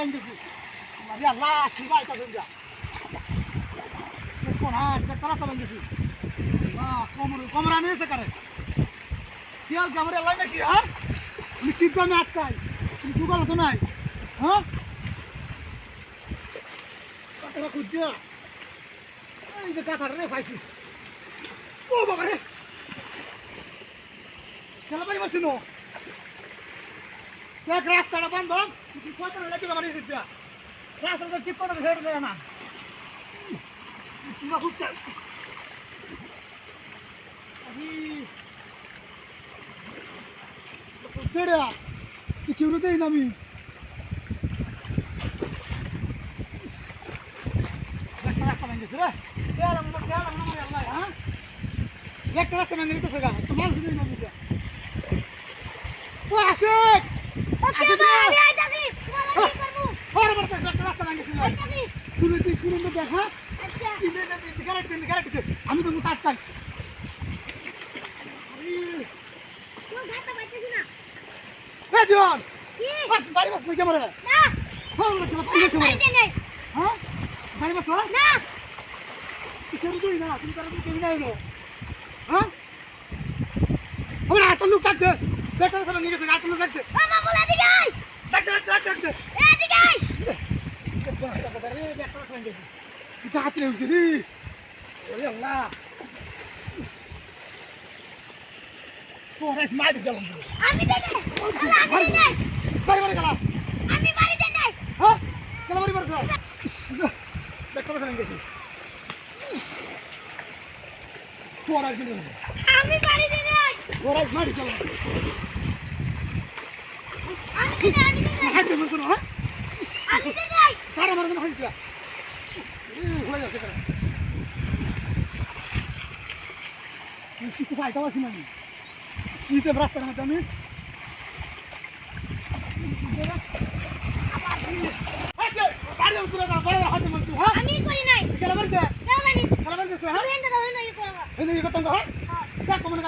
আরে আল্লাহ এটা ভেঙে কোন হ্যাঁ ভেঙেছি বাহ কোমর কোমর আনিয়েছে কারে? কি আর কামড়ে আল্লাহ নাকি হ্যাঁ? তুমি কি দামে আটকাই। তুমি বলো তো নাই হ্যাঁ? কাটারা খুঁজছে এই যে কাঁথাটা রে পাইছি। ও বাবা রে খেলা পাই মারছি নো? এক রাস্তাটা বন্ধ কিছু কথা লাগে আমার এই দিতে রাস্তাটা চিপ করে ছেড়ে দেয় না না খুঁজছে খুঁজছে তুই কেউ দেই না আমি একটা রাস্তা ভেঙেছে রে খেয়ালাম না আমি তো দেখা? আচ্ছা। আমি তো দিওয়ান! কি? বাড়ি বাস নাকি আমার? না। হ্যাঁ চলো পুলিশ বাড়ি নাই। হ্যাঁ? না। কেন তুই না তুমি তারা তুমি কেন না হ্যাঁ? আমরা আটটা লোক ডাকতে বেটার সব নিয়ে গেছে আটটা লোক ডাকতে মামা বলে দিকে আই ডাকতে ডাকতে ডাকতে ডাকতে এদিকে আই এটা হাতে উঠছে রে ওরে আল্লাহ তোরা মাইট গেলাম আমি দেন নাই আল্লাহ আমি দেন নাই বাড়ি বাড়ি গেলাম আমি বাড়ি দেন নাই হ্যাঁ কেন বাড়ি বাড়ি গেলাম বেটার সব গেছে তোরা গেলে আমি বাড়ি দেন নাই তোরা মাইট গেলাম আমি দেন নাই আমি দেন নাই হাতে মতো না হ্যাঁ আমি দেন নাই তারা কিছু ফাইটা পাচ্ছি না আমি। কিতে রাস্তার মধ্যে আমি?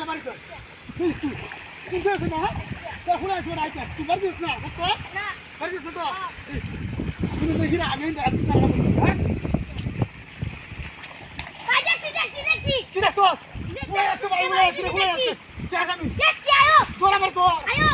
মারছি হ্যাঁ? আমি আসছে ফুলে আসছে সে আগামী দেখছি আয়ো। দৌড়া মার তো আয়ো।